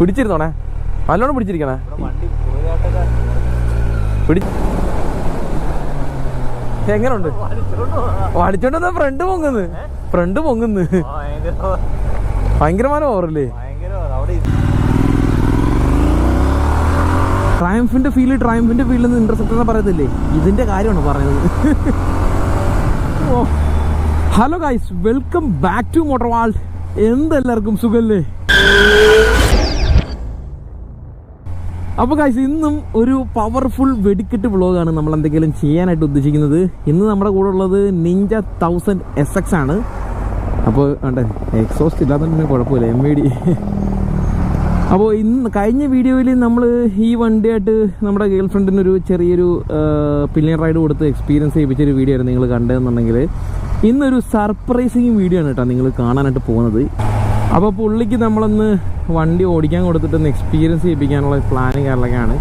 പിടിച്ചിരുന്നോണേ? നല്ലോണം പിടിച്ചിരിക്കണേ. പിടി എങ്ങനുണ്ട്? അടിച്ചോണ്ട് ഫ്രണ്ട് പൊങ്ങുന്ന്. ഫ്രണ്ട് പൊങ്ങുന്ന്. ഭയങ്കര ഭയങ്കരമായ ഓവറല്ലേ? ട്രയംഫിന്റെ ഫീൽ ട്രയംഫിന്റെ ഫീലിൽ നിന്ന് ഇന്റർസെപ്റ്റർ എന്ന് പറയത്തില്ലേ? ഇതിന്റെ കാര്യമാണ് പറയുന്നത്. Hello guys welcome back to motor world എന്തെല്ലാവർക്കും സുഖല്ലേ? അപ്പോൾ കാശ് ഇന്നും ഒരു പവർഫുൾ വെടിക്കെട്ട് വ്ളോഗാണ് നമ്മൾ എന്തെങ്കിലും ചെയ്യാനായിട്ട് ഉദ്ദേശിക്കുന്നത്. ഇന്ന് നമ്മുടെ കൂടെ ഉള്ളത് നിഞ്ച തൗസൻഡ് എസ് എക്സ് ആണ്. അപ്പോൾ വേണ്ടേ എക്സോസ്റ്റ് ഇല്ലാത്തതിന് കുഴപ്പമില്ല എം വി ഡി അപ്പോൾ ഇന്ന് കഴിഞ്ഞ വീഡിയോയിൽ നമ്മൾ ഈ വണ്ടിയായിട്ട് നമ്മുടെ ഗേൾ ഫ്രണ്ടിനൊരു ചെറിയൊരു പില്ലിയൻ റൈഡ് കൊടുത്ത് എക്സ്പീരിയൻസ് ചെയ്യിപ്പിച്ചൊരു വീഡിയോ ആയിരുന്നു നിങ്ങൾ കണ്ടതെന്നുണ്ടെങ്കിൽ ഇന്നൊരു സർപ്രൈസിങ് വീഡിയോ ആണ് കേട്ടോ നിങ്ങൾ കാണാനായിട്ട് പോകുന്നത്. അപ്പോൾ പുള്ളിക്ക് നമ്മളൊന്ന് വണ്ടി ഓടിക്കാൻ കൊടുത്തിട്ട് ഒന്ന് എക്സ്പീരിയൻസ് ചെയ്യിപ്പിക്കാനുള്ള പ്ലാനിങ് കാര്യങ്ങളൊക്കെയാണ്.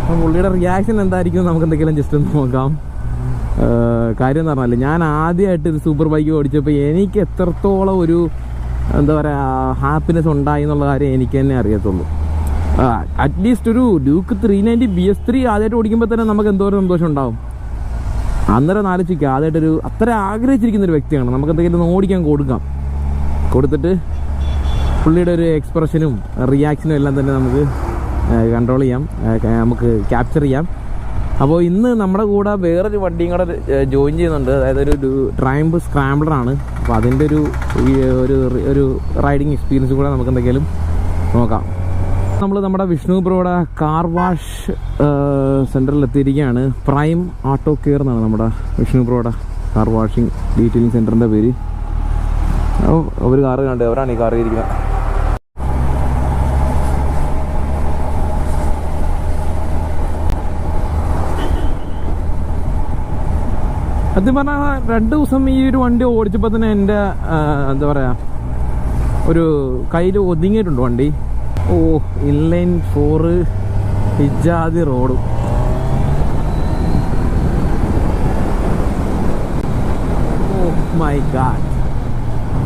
അപ്പം പുള്ളിയുടെ റിയാക്ഷൻ എന്തായിരിക്കും നമുക്ക് എന്തെങ്കിലും ജസ്റ്റ് ഒന്ന് നോക്കാം. കാര്യം എന്ന് പറഞ്ഞാൽ ഞാൻ ആദ്യമായിട്ട് ഒരു സൂപ്പർ ബൈക്ക് ഓടിച്ചപ്പോൾ എനിക്ക് എത്രത്തോളം ഒരു എന്താ പറയുക ഹാപ്പിനെസ് ഉണ്ടായി എന്നുള്ള കാര്യം എനിക്ക് തന്നെ അറിയത്തുള്ളൂ. അറ്റ്ലീസ്റ്റ് ഒരു Duke three ninety B S three ആദ്യമായിട്ട് ഓടിക്കുമ്പോൾ തന്നെ നമുക്ക് എന്തോരം സന്തോഷം ഉണ്ടാവും. അന്നേരം ആലോചിക്കുക ആദ്യമായിട്ടൊരു അത്ര ആഗ്രഹിച്ചിരിക്കുന്ന ഒരു വ്യക്തിയാണ്. നമുക്ക് എന്തെങ്കിലും ഓടിക്കാൻ കൊടുക്കാം. കൊടുത്തിട്ട് പുള്ളിയുടെ ഒരു എക്സ്പ്രഷനും റിയാക്ഷനും എല്ലാം തന്നെ നമുക്ക് കൺട്രോൾ ചെയ്യാം. നമുക്ക് ക്യാപ്ചർ ചെയ്യാം. അപ്പോൾ ഇന്ന് നമ്മുടെ കൂടെ വേറൊരു വണ്ടിയും കൂടെ ജോയിൻ ചെയ്യുന്നുണ്ട്. അതായത് ഒരു ട്രാമ്പ് സ്ക്രാംബ്ലറാണ് അപ്പോൾ അതിന്റെ ഒരു ഒരു ഒരു റൈഡിങ് എക്സ്പീരിയൻസ് കൂടെ നമുക്ക് എന്തെങ്കിലും നോക്കാം. നമ്മൾ നമ്മുടെ വിഷ്ണു ബ്രോയുടെ കാർ വാഷ് സെന്ററിൽ എത്തിയിരിക്കുകയാണ്. പ്രൈം ആട്ടോ കെയർ എന്നാണ് നമ്മുടെ വിഷ്ണു ബ്രോയുടെ കാർ വാഷിംഗ് ഡീറ്റെയിലിംഗ് സെന്ററിന്റെ പേര്. ഒരു കാറ് കണ്ട് അവരാണ് ഈ കാർ ഇരിക്കുന്നത് സത്യം പറഞ്ഞാൽ രണ്ട് ദിവസം ഈ ഒരു വണ്ടി ഓടിച്ചപ്പോൾ തന്നെ എന്റെ എന്താ പറയുക ഒരു കയ്യിൽ ഒതുങ്ങിയിട്ടുണ്ട് വണ്ടി. Oh inline four ഹിജാദി road. Oh my god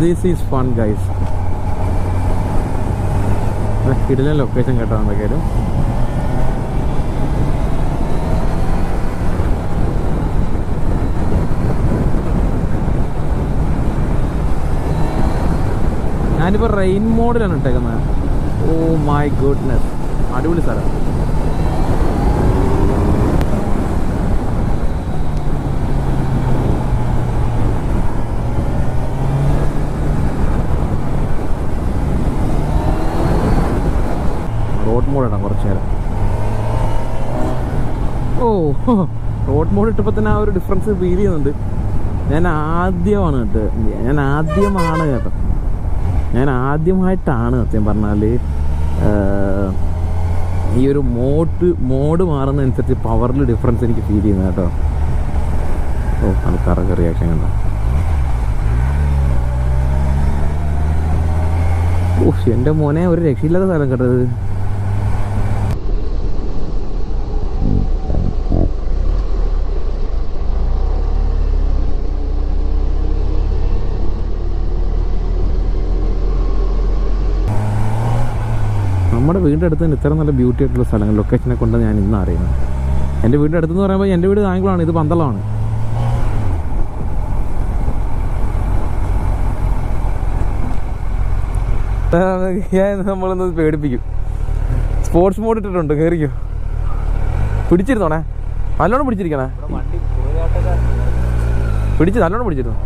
this is fun guys കിടിലൻ ലൊക്കേഷൻ കേട്ടോ എന്തൊക്കെയാലും ഞാനിപ്പോൾ റെയിൻ മോഡിലാണ് ഇട്ടേക്കുന്നത്. ഓ മൈ ഗുഡ്നെസ് അടിപൊളി സ്ഥലം. റോഡ് മോഡ് ഇടാം കുറച്ച് നേരം. ഓ റോഡ് മോഡ് ഇട്ടപ്പോൾ തന്നെ ആ ഒരു ഡിഫറൻസ് ഫീൽ ചെയ്യുന്നുണ്ട്. ഞാൻ ആദ്യമാണ് കേട്ടോ. ഞാൻ ആദ്യമാണ് കേട്ടോ. ഞാൻ ആദ്യമായിട്ടാണ് സത്യം പറഞ്ഞാൽ ഈ ഒരു മോഡ് മോഡ് മാറുന്നതനുസരിച്ച് പവറിൽ ഡിഫറൻസ് എനിക്ക് ഫീൽ ചെയ്യുന്നത് കേട്ടോ. ഓ ആൾക്കാരൊക്കെ റിയാക്ഷൻ കണ്ടോ? ഓ എന്റെ മോനെ ഒരു രക്ഷയില്ലാത്ത സ്ഥലം കേട്ടത് നമ്മുടെ വീടിന്റെ അടുത്ത് തന്നെ ഇത്ര നല്ല ബ്യൂട്ടി ആയിട്ടുള്ള സ്ഥലങ്ങൾ ലൊക്കേഷനെ കൊണ്ട് ഞാൻ ഇന്ന് അറിയുന്നത് എന്റെ വീടിന്റെ അടുത്തെന്ന് പറയുമ്പോൾ എന്റെ വീട് ആംഗ്ലമാണ് ഇത് പന്തളമാണ്. നമ്മളൊന്ന് പേടിപ്പിക്കും. സ്പോർട്സ് മോഡ് ഇട്ടിട്ടുണ്ട് കയറിക്കോ പിടിച്ചിരുന്നോണേ? നല്ലോണം പിടിച്ചിരിക്കണേ? പിടിച്ച് നല്ലോണം പിടിച്ചിരുന്നു?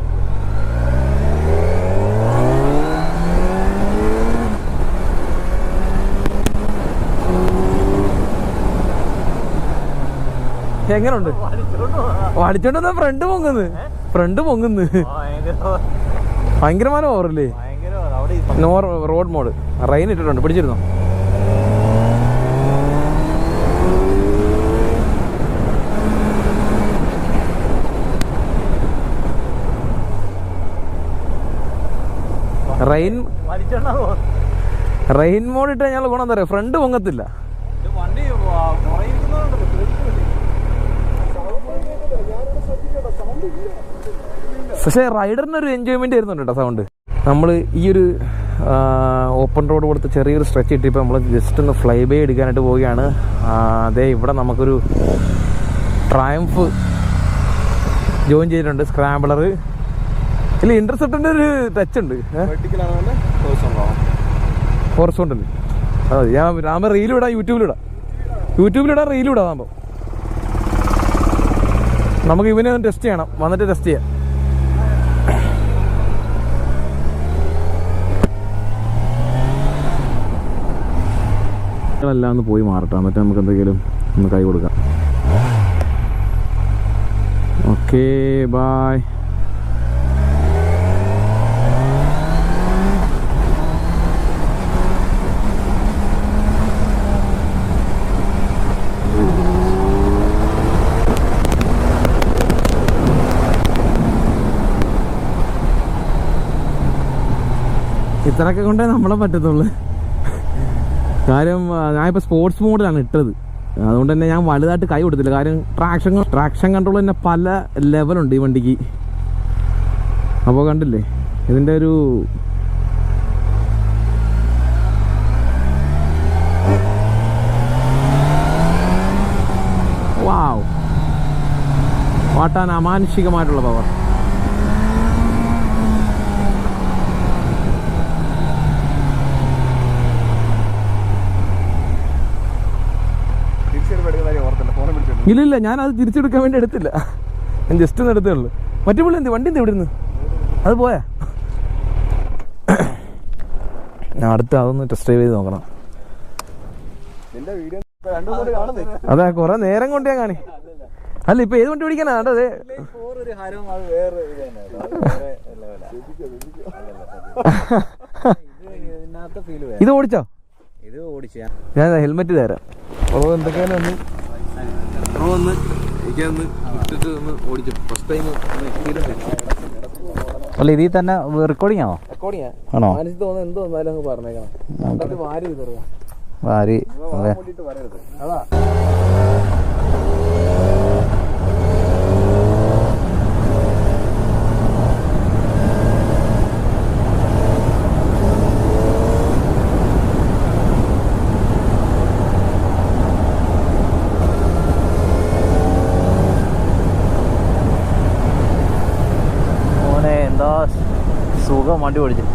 എങ്ങനുണ്ട്? വാടിച്ചോണ്ട്. ഫ്രണ്ട് പൊങ്ങുന്നു. ഫ്രണ്ട് പൊങ്ങുന്നു. ഭയങ്കര ഭയങ്കരമായ ഓവറല്ലേ? No road mode. റെയിൻ ഇട്ടിട്ടുണ്ട്. പിടിച്ചിരുന്നോ? റെയിൻ. റെയിൻ മോഡ് ഇട്ട് കഴിഞ്ഞാൽ ഗുണം എന്താ പറയുക ഫ്രണ്ട് പൊങ്ങത്തില്ല ഇത് വണ്ടി ആ, പുറകിൽ ഇരിക്കുന്നതുകൊണ്ടല്ലോ, പേടിച്ചില്ലേ? പക്ഷേ റൈഡറിന് ഒരു എൻജോയ്മെന്റ് ആയിരുന്നു കേട്ടോ സൗണ്ട് നമ്മൾ ഈ ഒരു ഓപ്പൺ റോഡ് കൊടുത്ത് ചെറിയൊരു സ്ട്രെച്ച് ഇട്ടിപ്പോൾ നമ്മൾ ജസ്റ്റ് ഒന്ന് ഫ്ലൈ ബേ എടുക്കാനായിട്ട് പോവുകയാണ്. അതേ ഇവിടെ നമുക്കൊരു ട്രയംഫ് ജോയിൻ ചെയ്തിട്ടുണ്ട് സ്ക്രാമ്പിളർ ഇല്ല ഇന്റർസെപ്റ്റിന്റെ ഒരു ടച്ച് ഉണ്ട്. ഫോർസ് ഉണ്ടല്ലേ അതെ ഞാൻ രാമ റീലിടാം യൂട്യൂബിലിടാം യൂട്യൂബിലിടാം റീലിടാം ആകുമ്പോൾ നമുക്ക് ഇവനെ ഒന്ന് ടെസ്റ്റ് ചെയ്യണം. വന്നിട്ട് ടെസ്റ്റ് ചെയ്യാം. എല്ലാം പോയി മാറട്ടെ. എന്നിട്ട് നമുക്ക് എന്തെങ്കിലും ഒന്ന് കൈ കൊടുക്കാം. ഓക്കേ ബായ് ഇത്രയൊക്കെ കൊണ്ടേ നമ്മളെ പറ്റത്തുള്ളൂ. കാര്യം ഞാനിപ്പോൾ സ്പോർട്സ് മോഡിലാണ് ഇട്ടത്. അതുകൊണ്ട് തന്നെ ഞാൻ വലുതായിട്ട് കൈ കൊടുത്തില്ല. കാര്യം ട്രാക്ഷൻ ട്രാക്ഷൻ കൺട്രോൾ തന്നെ പല ലെവലുണ്ട് ഈ വണ്ടിക്ക്. അപ്പോൾ കണ്ടില്ലേ? ഇതിന്റെ ഒരു വാട്ടാൻ അമാനുഷികമായിട്ടുള്ള പവർ ഇല്ലില്ല ഞാൻ അത് തിരിച്ചെടുക്കാൻ വേണ്ടി എടുത്തില്ല. ഞാൻ ജസ്റ്റ് ഒന്ന് എടുത്തേ ഉള്ളൂ. മറ്റു പുള്ളി എന്ത് വണ്ടി എന്ത് ഇവിടെ നിന്ന് അത് പോയാ? ഞാൻ അടുത്ത അതൊന്ന് ടെസ്റ്റ് ഡ്രൈവ് ചെയ്ത് നോക്കണം. അതെ കുറെ നേരം കൊണ്ട് ഞാൻ കാണി അല്ല ഇപ്പൊ ഏത് വണ്ടി പിടിക്കാനാ അതെ ഇത് ഓടിച്ചോ? ഇത് ഓടിച്ചാ ഞാൻ ഹെൽമെറ്റ് തരാം. എന്തൊക്കെയാണ് പെട്രോൾ ഒന്ന് എനിക്കൊന്ന് ഇട്ടിട്ട് ഒന്ന് ഓടിച്ചു. ഫസ്റ്റ് ടൈം എക്സ്പീരിയൻസ് അല്ല ഇതിൽ തന്നെ റെക്കോർഡിംഗ് ആണോ? റെക്കോർഡിംഗ് ആണോ? മനസ്സിൽ എന്തോ അങ്ങ് പറഞ്ഞേക്കണം. വാരി വാരി അതെ കൂട്ടിയിട്ട് വരരുത് അതാ മോനെ എന്താ സുഖം വണ്ടി ഓടിച്ചു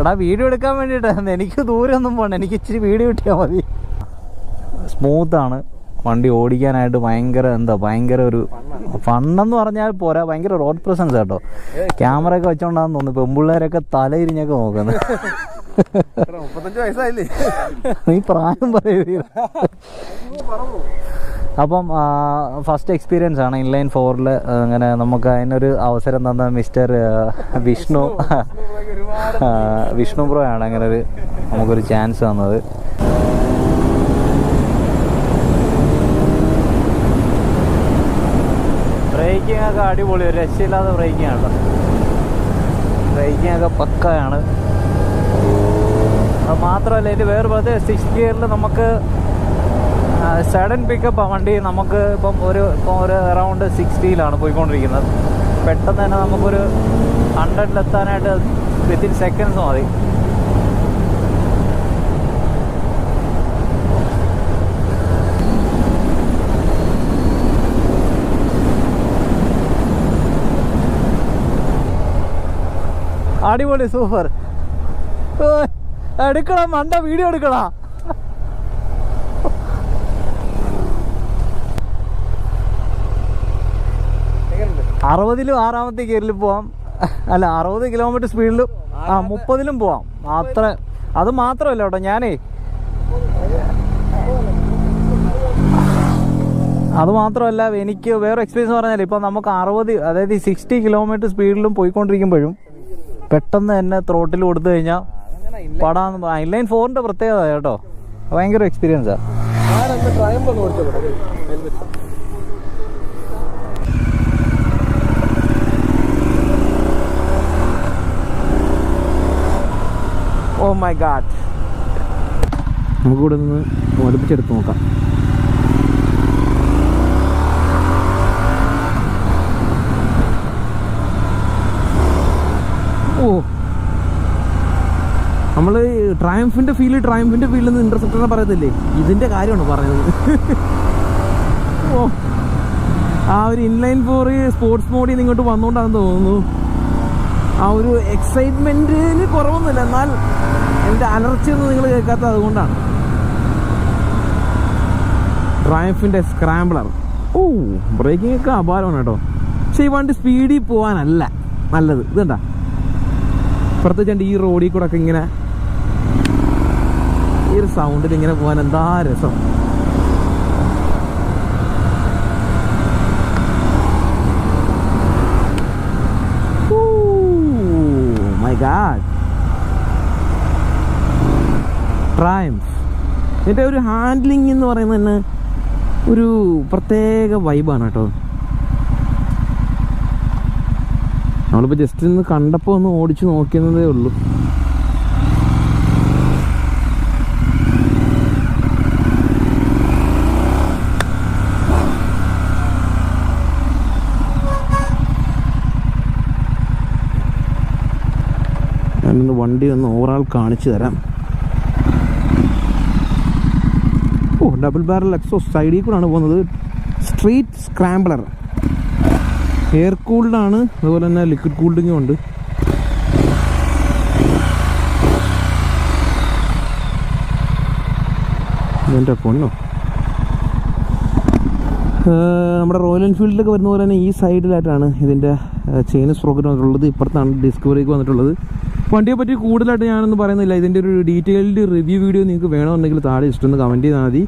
എടാ വീഡിയോ എടുക്കാൻ വേണ്ടിയിട്ടായിരുന്നു എനിക്ക് ദൂരെ ഒന്നും പോകണ്ട എനിക്ക് ഇച്ചിരി വീഡിയോ കിട്ടിയാൽ മതി. സ്മൂത്താണ്. വണ്ടി ഓടിക്കാനായിട്ട് ഭയങ്കര എന്താ ഭയങ്കര ഒരു ഫണ്ണെന്ന് പറഞ്ഞാൽ പോരാ. ഭയങ്കര റോഡ് പ്രസൻസ് കേട്ടോ ക്യാമറ ഒക്കെ വെച്ചോണ്ടാന്ന് തോന്നുന്നു. പെമ്പിള്ളേരൊക്കെ തലയിരിഞ്ഞൊക്കെ നോക്കുന്നത് മുപ്പത്തഞ്ച് വയസ്സായില്ലേ? നീ പ്രായം പറയുക അപ്പം ഫസ്റ്റ് എക്സ്പീരിയൻസ് ആണ് ഇൻലൈൻ ഫോറിൽ അങ്ങനെ നമുക്ക് അതിനൊരു അവസരം തന്ന മിസ്റ്റർ വിഷ്ണു. വിഷ്ണു ബ്രോ ആണ് അങ്ങനെ ഒരു നമുക്കൊരു ചാൻസ് തന്നത്. ബ്രേക്കിംഗ് ഒക്കെ അടിപൊളി ഒരു രക്ഷയില്ലാത്ത ബ്രേക്കിംഗ് ആണ് ബ്രേക്കിംഗ് ഒക്കെ പക്കയാണ് മാത്രമല്ല ഇതിന്റെ വേറെ പ്രത്യേക സിക്സ് ഗിയറിൽ നമുക്ക് സഡൻ പിക്കപ്പ് വണ്ടി നമുക്ക് ഇപ്പം ഒരു ഇപ്പം ഒരു അറൗണ്ട് സിക്സ്റ്റിയിലാണ് പോയിക്കൊണ്ടിരിക്കുന്നത്. പെട്ടെന്ന് തന്നെ നമുക്കൊരു ഹൺഡ്രഡിലെത്താനായിട്ട് വിത്തിൻ സെക്കൻഡ്സ് മതി. അടിപൊളി സൂപ്പർ. എടുക്കണം മണ്ട വീഡിയോ എടുക്കണ അറുപതിലും ആറാമത്തെ ഗിയറിൽ പോവാം. അല്ല അറുപത് കിലോമീറ്റർ സ്പീഡിലും ആ മുപ്പതിലും പോവാം. അത്ര അത് മാത്രമല്ല കേട്ടോ ഞാനേ. അത് മാത്രമല്ല എനിക്ക് വേറെ എക്സ്പീരിയൻസ് പറഞ്ഞാൽ ഇപ്പം നമുക്ക് അറുപത് അതായത് സിക്സ്റ്റി കിലോമീറ്റർ സ്പീഡിലും പോയിക്കൊണ്ടിരിക്കുമ്പോഴും പെട്ടെന്ന് തന്നെ ത്രോട്ടിൽ കൊടുത്തു കഴിഞ്ഞാൽ പടാന്ന് ഇൻലൈൻ ഫോറിന്റെ പ്രത്യേകത കേട്ടോ. ഭയങ്കര എക്സ്പീരിയൻസാ ഓ മൈ ഗാഡ് നമുക്ക് ഇവിടെ നിന്ന് ഒലിപ്പിച്ചെടുത്ത് നോക്കാം. ഓ. ട്രയംഫിന്റെ ഫീൽ ട്രയംഫിന്റെ ഫീലിൽ നിന്ന് ഇന്റർസെപ്റ്റർ പറയത്തില്ലേ? ഇതിന്റെ കാര്യമാണ് പറയുന്നത് ഓ. ആ ഒരു ഇൻലൈൻ ഫോർ സ്പോർട്സ് മോഡിൽ നിന്ന് ഇങ്ങോട്ട് വന്നുകൊണ്ടാണെന്ന് തോന്നുന്നു. ആ ഒരു എക്സൈറ്റ്മെന്റിന് കുറവൊന്നുമില്ല. എന്നാൽ എന്റെ അലർച്ചയൊന്നും നിങ്ങൾ കേൾക്കാത്തത് അതുകൊണ്ടാണ്. ട്രയംഫിന്റെ സ്ക്രാമ്പിളർ ഓ ബ്രേക്കിംഗ് ഒക്കെ അപാരമാണ് കേട്ടോ. പക്ഷെ ഈ വണ്ടി സ്പീഡിൽ പോകാനല്ല നല്ലത്. ഇത് കണ്ട? പ്രത്യേകിച്ച് ഈ റോഡിൽ കൂടെ ഒക്കെ ഇങ്ങനെ ഒരു സൗണ്ടിൽ ഇങ്ങനെ പോകാൻ എന്താ രസം. മൈ ഒരു ഹാൻഡ്ലിംഗ് എന്ന് പറയുന്നത് തന്നെ ഒരു പ്രത്യേക വൈബാണ് കേട്ടോ. നമ്മളിപ്പോൾ ജസ്റ്റ് ഒന്ന് കണ്ടപ്പോൾ ഒന്ന് ഓടിച്ചു നോക്കിയെന്നതേ ഉള്ളൂ ഞാനൊന്ന് വണ്ടി ഒന്ന് ഓവറാൾ കാണിച്ചു തരാം. ഓ ഡബിൾ ബാരൽ എക്സോ സൈഡിൽ കൂടാണ് പോകുന്നത്. സ്ട്രീറ്റ് സ്ക്രാംബ്ലർ എയർ കൂൾഡാണ് അതുപോലെ തന്നെ ലിക്വിഡ് കൂൾഡിങ്ങും ഉണ്ട്. എന്റെ പൊണ്ണോ നമ്മുടെ റോയൽ എൻഫീൽഡിലൊക്കെ വരുന്ന പോലെ തന്നെ ഈ സൈഡിലായിട്ടാണ് ഇതിന്റെ ചെയിൻ സ്ട്രോക്കിന് വന്നിട്ടുള്ളത്. ഇപ്പുറത്താണ് ഡിസ്കവറിക്ക് വന്നിട്ടുള്ളത്. വണ്ടിയെ പറ്റി കൂടുതലായിട്ട് ഞാനൊന്നും പറയുന്നില്ല. ഇതിന്റെ ഒരു ഡീറ്റെയിൽഡ് റിവ്യൂ വീഡിയോ നിങ്ങൾക്ക് വേണമെന്നുണ്ടെങ്കിൽ താഴെ ഇഷ്ടം ഒന്ന് കമന്റ് ചെയ്താൽ മതി.